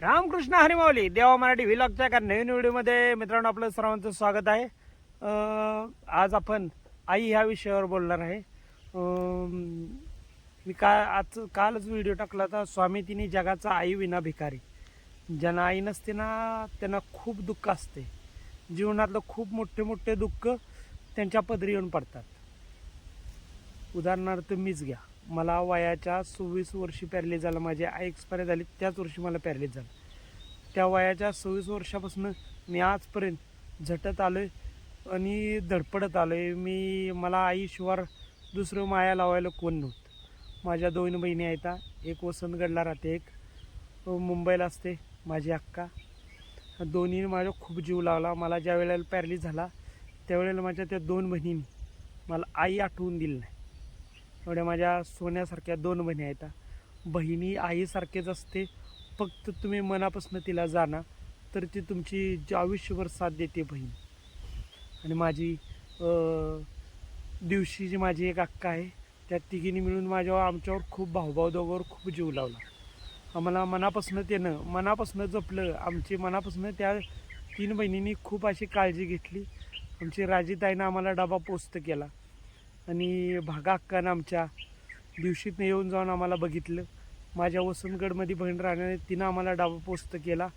रामकृष्ण हरिमावली देवा मराठी व्हिलॉगच्या एका नवीन व्हिडिओमध्ये मित्रांनो आपलं सर्वांचं स्वागत आहे. आज आपण आई ह्या विषयावर बोलणार आहे. मी का आज कालच व्हिडिओ टाकला होता स्वामी तिने जगाचा आई विना भिकारी. ज्यांना आई नसते ना त्यांना खूप दुःख असते. जीवनातलं खूप मोठे मोठे दुःख त्यांच्या पदरी येऊन पडतात. उदाहरणार्थ मीच घ्या. मला वयाच्या सव्वीस वर्षी पॅरलीज झालं. माझी आई एक्सपायर झाली त्याच वर्षी मला पॅरलीज झालं. त्या वयाच्या सव्वीस वर्षापासून मी आजपर्यंत झटत आलो आहे आणि धडपडत आलो आहे मी मला आईशिवार दुसरं माया लावायला कोण नव्हतं. माझ्या दोन बहिणी आहेत एक वसंतगडला राहते एक मुंबईला असते माझी अक्का. दोन्ही माझा खूप जीव लावला. मला ज्या वेळेला पॅरलीज झाला त्यावेळेला माझ्या त्या दोन बहिणींनी मला आई आठवून दिली नाही. एवढ्या माझ्या सोन्यासारख्या दोन बहिणी आहेत. बहिणी आईसारखेच असते. फक्त तुम्ही मनापासून तिला जाणा तर ती तुमची जी आयुष्यभर साथ देते बहीण. आणि माझी दिवशी जी माझी एक अक्का आहे त्या तिघींनी मिळून माझ्यावर आमच्यावर खूप भाऊभाव दोघांवर खूप जीव लावला. आम्हाला मनापासून त्यानं मनापासून जपलं. आमची मनापासून त्या तीन बहिणींनी खूप अशी काळजी घेतली. आमची राजीताईनं आम्हाला डबा पोस्त केला. आणि भागा अक्कानं आमच्या दिवशीतनं येऊन जाऊन आम्हाला बघितलं. माझ्या वसंतगडमध्ये बहीण राहण्याने तिनं आम्हाला डाबा पोस्त केला.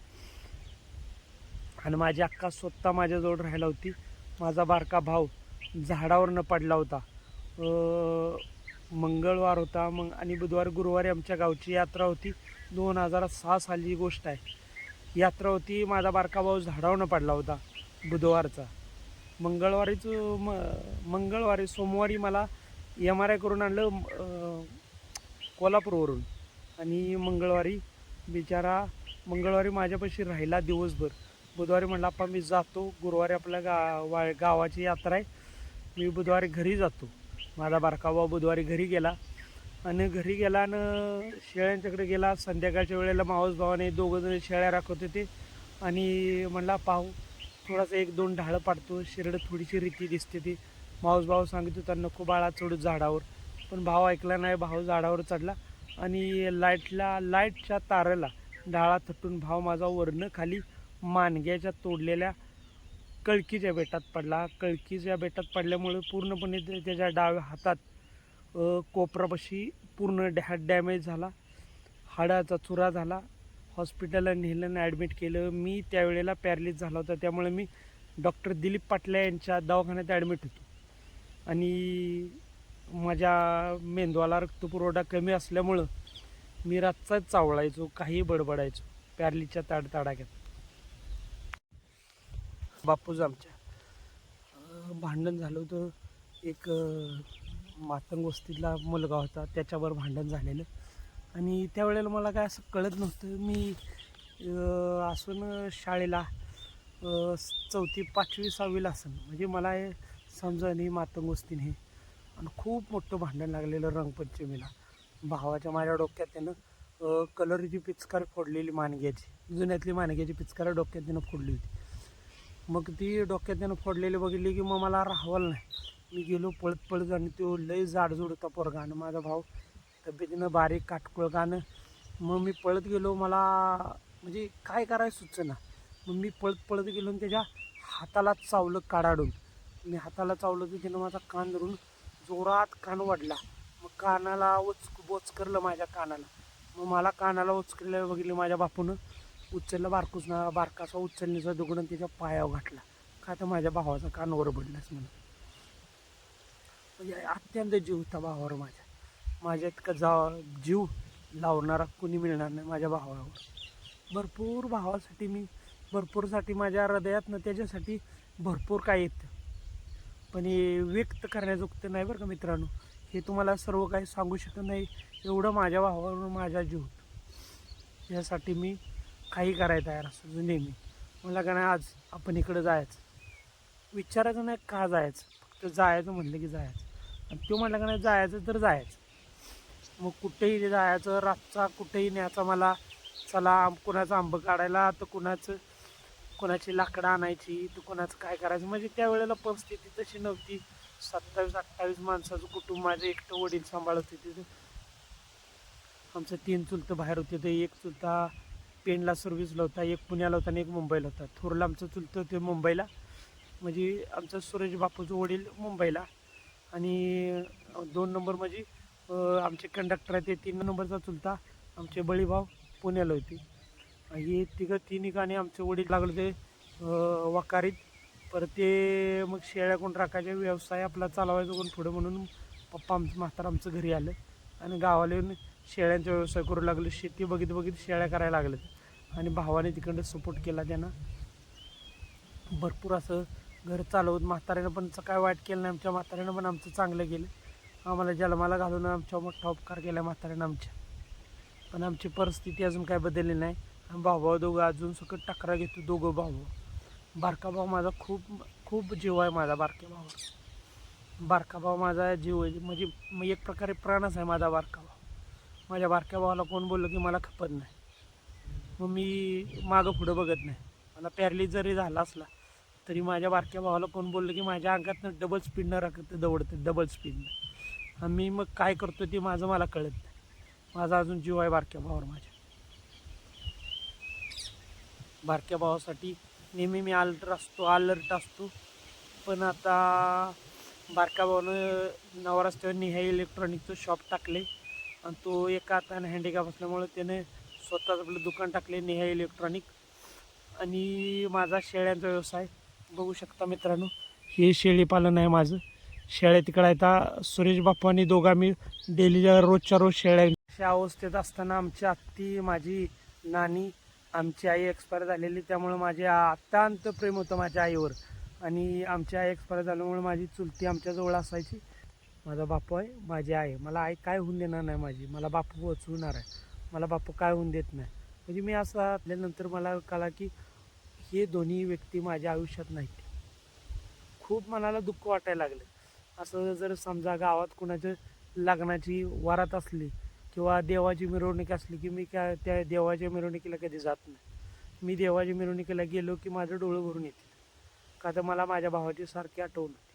आणि माझी अक्का स्वतः माझ्याजवळ राहिला होती. माझा बारका भाऊ झाडावरनं पडला होता. मंगळवार होता. मग आणि बुधवार गुरुवारी आमच्या गावची यात्रा होती. दोन हजार सहा साली गोष्ट आहे. यात्रा होती. माझा बारका भाऊ झाडावरनं पडला होता बुधवारचा. मंगळवारीच म मंगळवारी सोमवारी मला एम आर आय करून आणलं कोल्हापूरवरून. आणि मंगळवारी बिचारा मंगळवारी माझ्यापाशी राहिला दिवसभर. बुधवारी म्हणला आपा मी जातो. गुरुवारी आपल्या गा वा गावाची यात्रा आहे. मी बुधवारी घरी जातो. माझा बारकावा बुधवारी घरी गेला. आणि घरी गेला आणि शेळ्यांच्याकडे गेला. संध्याकाळच्या वेळेला मावस भावाने दोघं शेळ्या राखत होते. आणि म्हणला पाहू थोडासा एक दोन ढाळं पाडतो. शिरडं थोडीशी रीती दिसते ती. माऊस भाऊ सांगित होता नको बाळा चढू झाडावर. पण भाव ऐकला नाही भाऊ झाडावर चढला. आणि लाईटला लाईटच्या तारेला डाळा थटून भाव माझा वरनं खाली मानग्याच्या तोडलेल्या कळकीच्या बेटात पडला. कळकीच्या बेटात पडल्यामुळे पूर्णपणे ते- त्याच्या डाव्या हातात कोपरापाशी पूर्ण डॅ डॅमेज झाला. हाडाचा चुरा झाला. हॉस्पिटलला नेलं आणि ॲडमिट केलं. मी त्यावेळेला पॅरलिस झाला होता. त्यामुळे मी डॉक्टर दिलीप पाटल्या यांच्या दवाखान्यात ॲडमिट होतो. आणि माझ्या मेंदवाला रक्तपुरवठा कमी असल्यामुळं मी रातचाच चावळायचो काही बडबडायचो पॅरलीच्या ताड ताडाक्यात बापूज आमच्या भांडण झालं होतं. एक मातंग वस्तीतला मुलगा होता. त्याच्यावर भांडण झालेलं. आणि त्यावेळेला मला काय असं कळत नव्हतं. मी असून शाळेला चौथी पाचवी सहावीला असेल म्हणजे मला हे समजा नाही हे आणि खूप मोठं भांडण लागलेलं रंगपंचमीला. भावाच्या माझ्या डोक्यात त्यानं कलरची पिचकार फोडलेली मानग्याची जुन्यातली मानग्याची पिचकार डोक्यात त्यानं फोडली होती. मग ती डोक्यात त्यानं फोडलेली बघितली की मग मला राहावलं नाही. मी गेलो पळत पळत आणि तो लय जाडजूड होता पोरगा आणि माझा भाऊ तब्येतीनं बारीक काटकुळगानं मग मी पळत गेलो मला म्हणजे काय करायचं सुचना? मग मी पळत पळत गेलो आणि त्याच्या हाताला चावलं काढाडून मी हाताला चावलं की त्यानं माझा कान धरून जोरात कान वाढला. मग कानाला वचक बोचकरलं माझ्या कानाला. मग मला कानाला उचकरलं बघितलं माझ्या बापूनं उचललं बारकूसना बारकासा उचलण्याचा दुगडून त्याच्या पायावर घातला. का तर माझ्या भावाचा कान ओरबडलाच म्हणून. म्हणजे अत्यंत जीव होता भावावर माझ्या. माझ्या इतका जा जीव लावणारा कुणी मिळणार नाही माझ्या भावावर. भरपूर भावासाठी मी भरपूरसाठी माझ्या हृदयातनं त्याच्यासाठी भरपूर काय येतं. पण हे व्यक्त करण्याजोगतं नाही बरं का मित्रांनो. हे तुम्हाला सर्व काही सांगू शकत नाही एवढं माझ्या भावावर माझा जीव यासाठी मी काही करायला तयार असतो नेहमी. मला का नाही आज आपण इकडं जायचं. विचारायचं नाही का जायचं फक्त जायचं म्हणलं की जायचं. आणि तो म्हटलं का नाही जायचं तर जायचं. मग कुठेही जायचं रातचा कुठेही न्यायचा मला. चला कुणाचं आंबं काढायला तर कुणाचं कुणाची लाकडं आणायची तर कुणाचं काय करायचं? म्हणजे त्यावेळेला परिस्थिती तशी नव्हती. सत्तावीस अठ्ठावीस माणसाचं कुटुंब माझं एकटं वडील सांभाळत होते. तिथं आमचं तीन चुलतं बाहेर होते. तर एक चुलता पेनला सर्व्हिसला होता एक पुण्याला होता आणि एक मुंबईला होता. थोरला आमचं चुलतं ते मुंबईला. म्हणजे आमचं सुरेश बापूचं वडील मुंबईला. आणि दोन नंबर म्हणजे आमचे कंडक्टर आहेत ते तीन नंबरचा चुलता आमचे बळीभाव पुण्याला होती. हे तिघं तिन्ही गाणे आमचे वडील लागले ते वकारीत. परत ते मग शेळ्या कोण राखायचे व्यवसाय आपला चालवायचा कोण पुढं म्हणून पप्पा आमचं म्हातार आमचं घरी आलं. आणि गावाला येऊन शेळ्यांचा व्यवसाय करू लागले. शेती बघित बघित शेळ्या करायला लागल्यात आणि भावाने तिकडं सपोर्ट केला त्यांना. भरपूर असं घर चालवत म्हाताऱ्यानं पण काय वाईट केलं नाही आमच्या म्हाताऱ्यानं पण आमचं चांगलं केलं. आम्हाला जन्माला घालून आमच्या मोठा उपकार केला म्हाताऱ्यानं आमच्या. पण आमची परिस्थिती अजून काय बदलली नाही. आम्ही भाऊ भाऊ दोघं अजून सकट टकरा घेतो दोघं भाऊ. भाऊ बारका भाऊ माझा खूप खूप जीव आहे माझा बारक्या भाऊ बारका भाऊ माझा जीव आहे. म्हणजे मग एक प्रकारे प्राणच आहे माझा बारका भाऊ. माझ्या बारक्या भावाला कोण बोललं की मला खपत नाही. मग मी मागं पुढं बघत नाही. मला पॅरलीज जरी झाला असला तरी माझ्या बारक्या भावाला कोण बोललं की माझ्या अंगातनं डबल स्पीडनं राखत दौडतं. डबल स्पीडनं मी मग काय करतो ते माझं मला कळत नाही. माझा अजून जीव आहे बारक्या भावावर माझ्या. बारक्या भावासाठी नेहमी मी अलर्ट असतो अलर्ट असतो. पण आता बारक्या भावानं नवा रस्त्यावर निहाय इलेक्ट्रॉनिकचं शॉप टाकले आणि तो एका हाताने हँडिकॅप असल्यामुळे त्याने स्वतःच आपलं दुकान टाकले निहाय इलेक्ट्रॉनिक आणि माझा शेळ्यांचा व्यवसाय बघू शकता मित्रांनो हे शेळीपालन आहे माझं. शेळ्या तिकडे आहेत. सुरेश बाप्पू आणि दोघा मी डेलीच्या रोजच्या रोज शेळ्या अशा अवस्थेत असताना आमची आत्ती माझी नानी आमची आई एक्सपायर झालेली. त्यामुळं माझे अत्यंत प्रेम होतं माझ्या आईवर. आणि आमची आई एक्सपायर झाल्यामुळे माझी चुलती आमच्याजवळ असायची. माझा बापू आहे माझी आई. मला आई काय होऊन देणार नाही माझी. मला बापू पोचवणार आहे. मला बापू काय होऊन देत नाही. म्हणजे मी असं आल्यानंतर मला कळा की हे दोन्ही व्यक्ती माझ्या आयुष्यात नाहीत. खूप मनाला दुःख वाटायला लागलं. असं जर समजा गावात कुणाच्या लग्नाची वारात असली किंवा देवाची मिरवणूक असली की मी काय त्या देवाच्या मिरवणुकीला कधी जात नाही. मी देवाच्या मिरवणुकीला गेलो की माझं डोळं भरून येतील का तर मला माझ्या भावाची सारखी आठवण होती.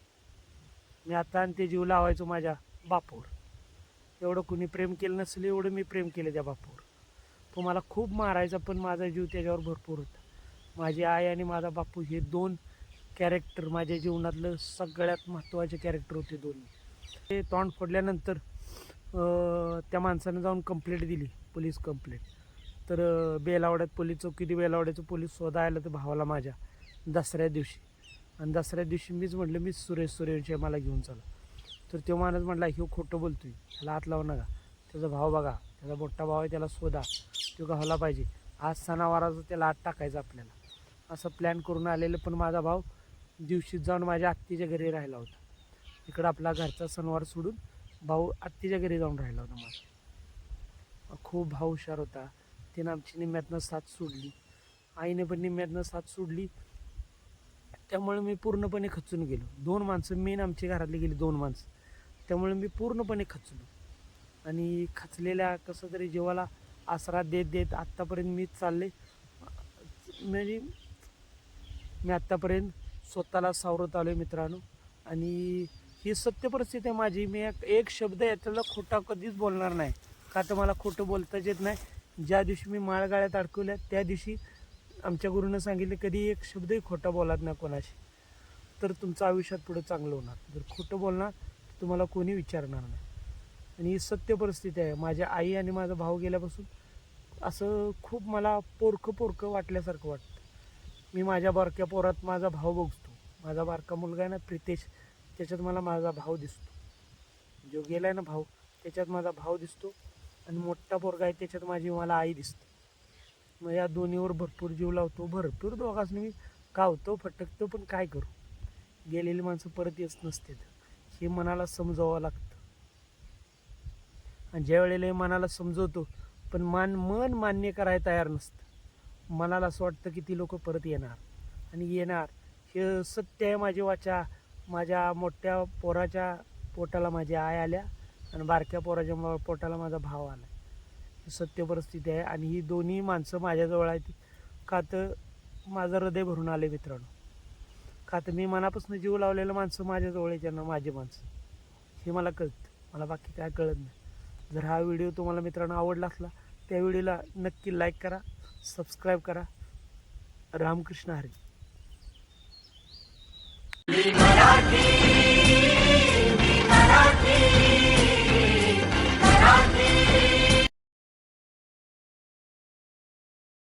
मी आता आणि ते जीव लावायचो माझ्या बापूर एवढं कुणी प्रेम केलं नसलं एवढं मी प्रेम केलं त्या बापावर. तो मला खूप मारायचा पण माझा जीव त्याच्यावर भरपूर होता. माझी आई आणि माझा बापू हे दोन कॅरेक्टर माझ्या जीवनातलं सगळ्यात महत्त्वाचे कॅरेक्टर होते दोन्ही. ते तोंड फोडल्यानंतर त्या माणसानं जाऊन कंप्लेंट दिली पोलीस कंप्लेंट तर बेलावड्यात पोलीस चौकीत बेलावड्याचं पोलीस शोधा आलं तर भावाला माझ्या दसऱ्या दिवशी. आणि दसऱ्या दिवशी मीच म्हटलं मीच सुरेश सुरेशय मला घेऊन चला. तर तो माणूस म्हटला ह्यो खोटं बोलतोय त्याला हात लावू नका. त्याचा भाव बघा त्याचा मोठा भाव आहे त्याला शोधा. तो गावला पाहिजे. आज सणावाराचा त्याला आत टाकायचा आपल्याला. असं प्लॅन करून आलेलं पण माझा भाव दिवशी जाऊन माझ्या आत्तीच्या घरी राहिला होता. इकडं आपला घरचा सणवार सोडून भाऊ आत्तीच्या घरी जाऊन राहिला होता माझा. खूप भाऊ हुशार होता. तिनं आमची निम्म्यातनं साथ सोडली. आईने पण निम्म्यातनं साथ सोडली. त्यामुळे मी पूर्णपणे खचून गेलो. दोन माणसं मेन आमची घरातली गेली दोन माणसं. त्यामुळे मी पूर्णपणे खचलो. आणि खचलेल्या कसं तरी जीवाला आसरा देत देत आत्तापर्यंत मी चालले. म्हणजे मी आत्तापर्यंत स्वतःला सावरत आलो आहे मित्रांनो. आणि ही सत्य परिस्थिती आहे माझी. मी एक एक शब्द याच्याला खोटा कधीच बोलणार नाही. का तर मला खोटं बोलताच येत नाही. ज्या दिवशी मी माळगाळ्यात अडकवल्या त्या दिवशी आमच्या गुरुनं सांगितले कधी एक शब्दही खोटा बोलत नाही कोणाशी. तर तुमचं आयुष्यात पुढं चांगलं होणार. जर खोटं बोलणार तुम्हाला कोणी विचारणार नाही. आणि ही सत्य परिस्थिती आहे. माझ्या आई आणि माझा भाऊ गेल्यापासून असं खूप मला पोरकं पोरकं वाटल्यासारखं वाटतं. मी माझ्या बारक्या पोरात माझा भाव बघतो. माझा बारका मुलगा आहे ना प्रितेश त्याच्यात मला माझा भाव दिसतो. जो गेला आहे ना भाऊ त्याच्यात माझा भाव दिसतो आणि मोठा पोरगा आहे त्याच्यात माझी मला आई दिसते. मग या दोन्हीवर भरपूर जीव लावतो. भरपूर दोघांनी मी कावतो फटकतो पण काय करू? गेलेली माणसं परत येत नसते हे मनाला समजावं लागतं. आणि ज्या वेळेला हे मनाला समजवतो पण मान मन मान्य करायला तयार नसतं. मनाला असं वाटतं की ती लोक परत येणार. आणि येणार. हे सत्य आहे माझी वाचा माझ्या मोठ्या पोराच्या पोटाला माझी आई आल्या आणि बारक्या पोराच्या पोटाला माझा भाव आला. ही सत्य परिस्थिती आहे आणि ही दोन्ही माणसं माझ्याजवळ आहेत. का तर माझं हृदय भरून आले मित्रांनो. का तर मी मनापासून जीव लावलेलं माणसं माझ्याजवळ आहे त्यांना माझी माणसं. हे मला कळतं. मला बाकी काय कळत नाही. जर हा व्हिडिओ तुम्हाला मित्रांनो आवडला असला त्या व्हिडिओला नक्की लाईक करा. सबस्क्राईब करा. रामकृष्ण हरी.